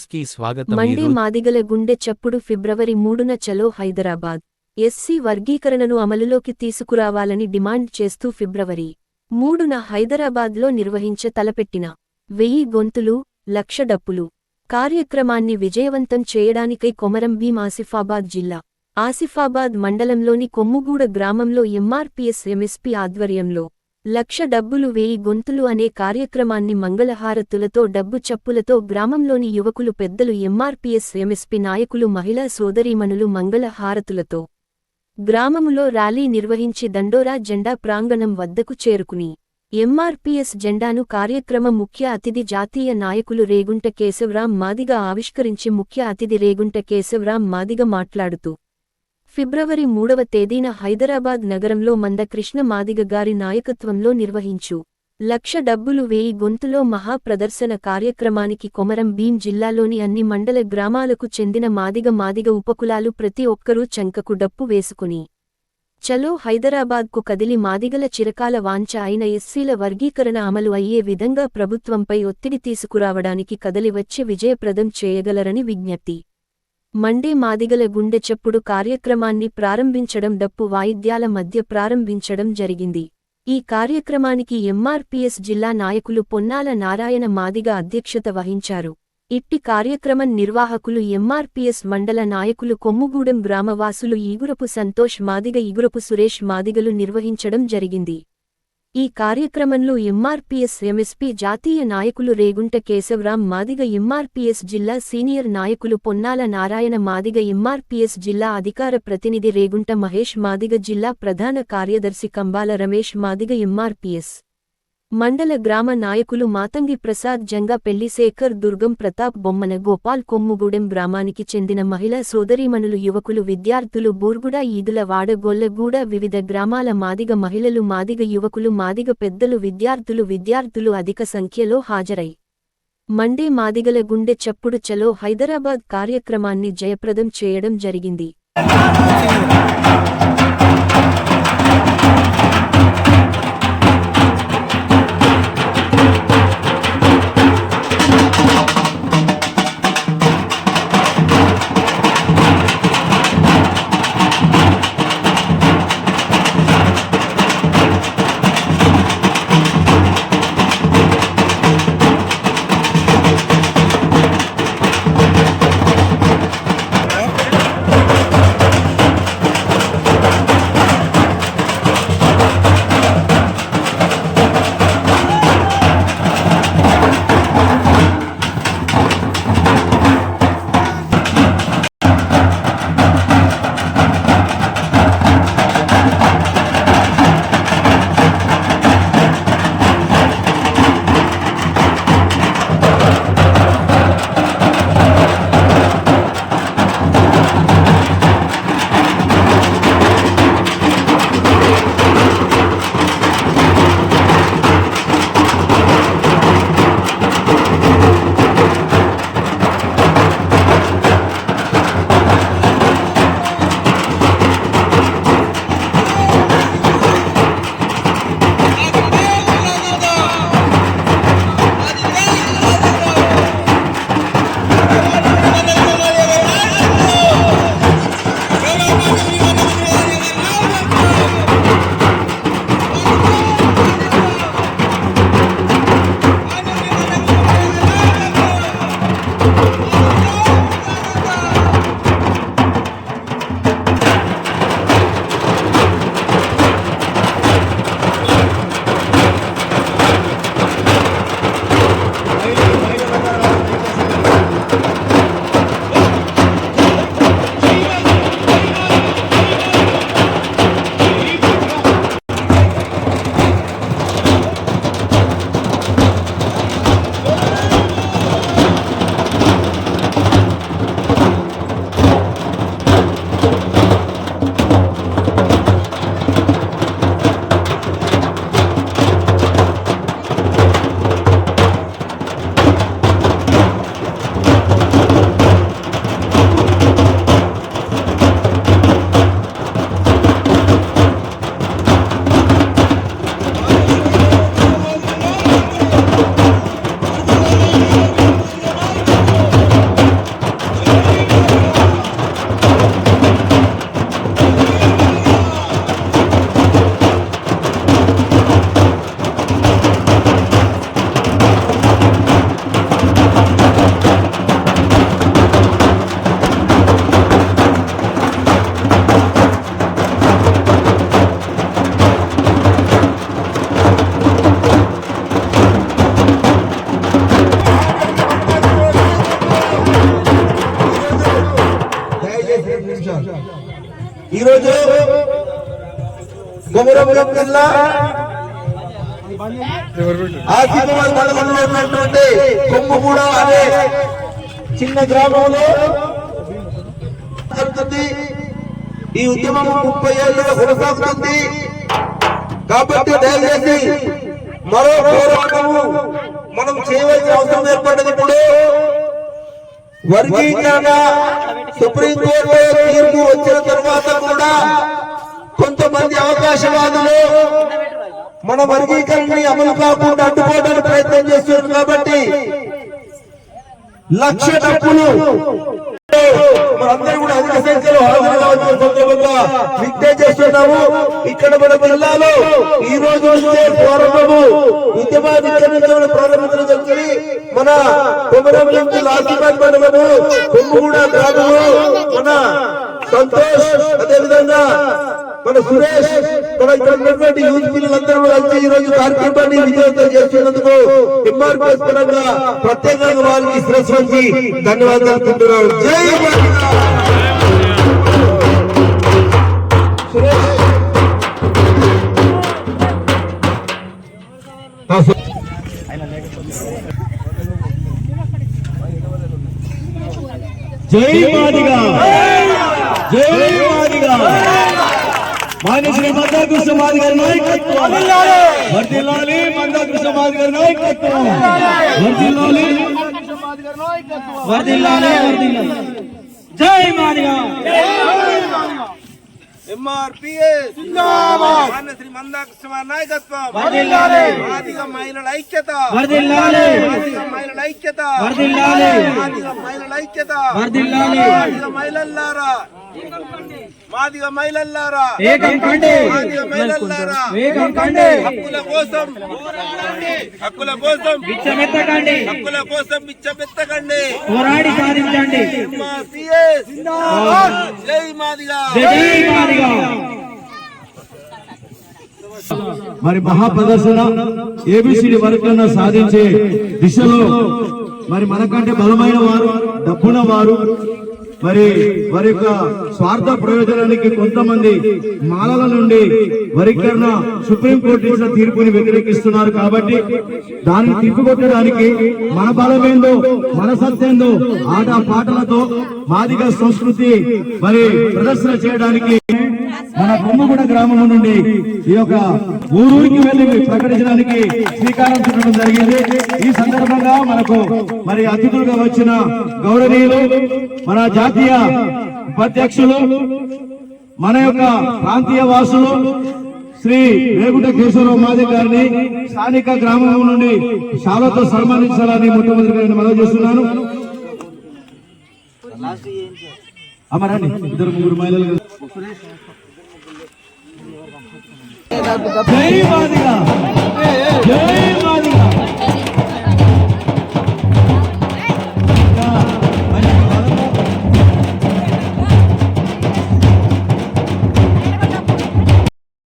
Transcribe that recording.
న్యూస్కి స్వాగతం మండే మాదిగల గుండె చప్పుడు ఫిబ్రవరి మూడున చలో హైదరాబాద్. ఎస్సీ వర్గీకరణను అమలులోకి తీసుకురావాలని డిమాండ్ చేస్తూ ఫిబ్రవరి మూడున హైదరాబాద్లో నిర్వహించ తలపెట్టిన వెయ్యి గొంతులు లక్ష డప్పులు కార్యక్రమాన్ని విజయవంతం చేయడానికై కొమరం భీం ఆసిఫాబాద్ జిల్లా ఆసిఫాబాద్ మండలంలోని కొమ్ముగూడ గ్రామంలో ఎంఆర్పీఎస్ ఎంఎస్పీ ఆధ్వర్యంలో లక్ష డబ్బులు వేయి గొంతులు అనే కార్యక్రమాన్ని మంగళహారతులతో డబ్బు చప్పులతో గ్రామంలోని యువకులు పెద్దలు ఎంఆర్పీఎస్ ఎంఎస్పీ నాయకులు మహిళా సోదరీమణులు మంగళహారతులతో గ్రామములో ర్యాలీ నిర్వహించి దండోరా జెండా ప్రాంగణం వద్దకు చేరుకుని ఎంఆర్పీఎస్ జెండాను కార్యక్రమ ముఖ్య అతిథి జాతీయ నాయకులు రేగుంట కేశవరాం మాదిగ ఆవిష్కరించి ముఖ్య అతిథి రేగుంట కేశవరాం మాదిగ మాట్లాడుతూ ఫిబ్రవరి మూడవ తేదీన హైదరాబాద్ నగరంలో మందకృష్ణ మాదిగ గారి నాయకత్వంలో నిర్వహించు. లక్ష డబ్బులు వేయి గొంతులో మహా ప్రదర్శన కార్యక్రమానికి కొమరం భీం జిల్లాలోని అన్ని మండల గ్రామాలకు చెందిన మాదిగ మాదిగ ఉపకులాలు ప్రతి ఒక్కరూ చంకకు డప్పు వేసుకుని. చలో హైదరాబాద్కు కదిలి మాదిగల చిరకాల వాంఛ అయిన ఎస్సీల వర్గీకరణ అమలు అయ్యే విధంగా ప్రభుత్వంపై ఒత్తిడి తీసుకురావడానికి కదలివచ్చి విజయప్రదం చేయగలరని విజ్ఞప్తి. మండే మాదిగల గుండె చప్పుడు కార్యక్రమాన్ని ప్రారంభించడం డప్పు వాయిద్యాల మధ్య ప్రారంభించడం జరిగింది. ఈ కార్యక్రమానికి ఎంఆర్పీఎస్ జిల్లా నాయకులు పొన్నాల నారాయణ మాదిగ అధ్యక్షత వహించారు. ఇట్టి కార్యక్రమం నిర్వాహకులు ఎంఆర్పీఎస్ మండల నాయకులు కొమ్ముగూడెం గ్రామవాసులు ఈగురపు సంతోష్ మాదిగ ఈగురపు సురేష్ మాదిగలు నిర్వహించడం జరిగింది. ఈ కార్యక్రమంలో ఎంఆర్పీఎస్ ఎంఎస్పీ జాతీయ నాయకులు రేగుంట కేశవరాం మాదిగ ఎంఆర్పీఎస్ జిల్లా సీనియర్ నాయకులు పొన్నాల నారాయణ మాదిగ ఎంఆర్పీఎస్ జిల్లా అధికార ప్రతినిధి రేగుంట మహేష్ మాదిగ జిల్లా ప్రధాన కార్యదర్శి కంబాల రమేష్ మాదిగ ఎంఆర్పీఎస్. మండల గ్రామ నాయకులు మాతంగి ప్రసాద్ జంగా పెళ్ళిశేఖర్ దుర్గం ప్రతాప్ బొమ్మన గోపాల్ కొమ్ముగూడెం గ్రామానికి చెందిన మహిళా సోదరీమణులు యువకులు విద్యార్థులు బూర్గుడ ఈదుల వాడగొల్లగూడ వివిధ గ్రామాల మాదిగ మహిళలు మాదిగ యువకులు మాదిగ పెద్దలు విద్యార్థులు విద్యార్థులు అధిక సంఖ్యలో హాజరై మండే మాదిగల గుండె చప్పుడు చలో హైదరాబాద్ కార్యక్రమాన్ని జయప్రదం చేయడం జరిగింది. జిల్లా ఆసిఫాబాద్ మండలంలో ఉన్నటువంటి కొమ్ముగూడ అనే చిన్న గ్రామంలో జరుగుతుంది. ఈ ఉద్యమం ముప్పై ఏళ్ళుగా కొనసాగుతుంది. కాబట్టి దయచేసి మరో పోరాటము మనం చేయవలసిన అవసరం ఏర్పడింది ఇప్పుడు. వర్గీకరణ సుప్రీంకోర్టు తీర్పు వచ్చిన తర్వాత కూడా కొంతమంది అవకాశవాదులు మన వర్గీకరణని అమలు కాకుండా అడ్డుకోవడానికి ప్రయత్నం చేస్తున్నారు కాబట్టి లక్ష డబ్బులు మనందరూ కూడా అధిక సంఖ్యలో హాజరు కావాల్సిన సందర్భంగా విజ్ఞప్తి చేస్తున్నాము. ఇక్కడ మన జిల్లాలో ఈ రోజు నుంచే ప్రారంభము. ఉద్యమాన్ని ఇక్కడి ప్రారంభించడం జరిగింది. మన కొమరం నుంచి లాసిబాద్ మండలము కొమ్ముగూడ గ్రామము. మన సంతోష్ అదేవిధంగా మన సురేష్ మన ఇక్కడ ఉన్నటువంటి యూత్ పిల్లలందరూ కలిసి ఈ రోజు కార్యక్రమాన్ని విజయవంతం చేస్తున్నందుకు ఎంఆర్పిఎస్ పరంగా ప్రత్యేకంగా వారికి శిరస్సు వంచి ధన్యవాదాలు తెలుపుతున్నాను జై జై మాదిగా. జై మాన్య శ్రీ మందాకృష్ణ మాది గారి నాయకత్వం వర్దిల్లాలి మందాకృష్ణ మాది గారి నాయకత్వం వర్దిల్లాలి వర్దిల్లాలి వర్దిల్లాలి జై మాదిగా ఎంఆర్పిఎస్ శ్రీ మందాకృష్ణ నాయకత్వం. మాదిగ మహిళల ఐక్యత. వర్దిల్లాలి మాదిగ మహిళల ఐక్యత. వర్ధిల్లాలి. మాదిగ మహిళల ఐక్యత. వర్ధిల్లాలి. మాదిగ మహిళల్లారా. మాదిగ మహిళల్లారా. ఏకం కండి. మాదిగ మహిళల్లారా. ఏకం కండి. హక్కుల కోసం. హక్కుల కోసం. పిచ్చమెత్తకండి హక్కుల కోసం పోరాడి సాధించండి. జై మాదిగా. జై మాదిగా. మరి మహా ప్రదర్శన ఏబిసిడి వర్గంలో సాధించే దిశలో మరి మనకంటే బలమైన వారు డబ్బున వారు మరి వారి యొక్క స్వార్థ ప్రయోజనానికి కొంతమంది మాలల నుండి వరికరణ సుప్రీంకోర్టు ఇచ్చిన తీర్పుని వ్యతిరేకిస్తున్నారు కాబట్టి దాన్ని తిప్పికొట్టడానికి మన బలమేందో మన సత్యందో ఆట పాటలతో మాదిగ సంస్కృతి మరి ప్రదర్శన చేయడానికి మన కొమ్మగూడ గ్రామం నుండి ఈ యొక్క ఊరూరికి వెళ్ళి ప్రకటించడానికి శ్రీకారం చుట్టడం జరిగింది. ఈ సందర్భంగా మనకు మరి అతిథులుగా వచ్చిన గౌరవనీయులు మన జాతీయ ఉపాధ్యక్షులు మన యొక్క ప్రాంతీయ వాసులు శ్రీ రేగుట కేశవరావు మాది గారిని స్థానిక గ్రామం నుండి శాలతో సన్మానించాలని ముఖ్యమంత్రి గారిని మనవి చేస్తున్నాను. అమరండి ఇద్దరు ముగ్గురు మహిళలు. జై మాదిగా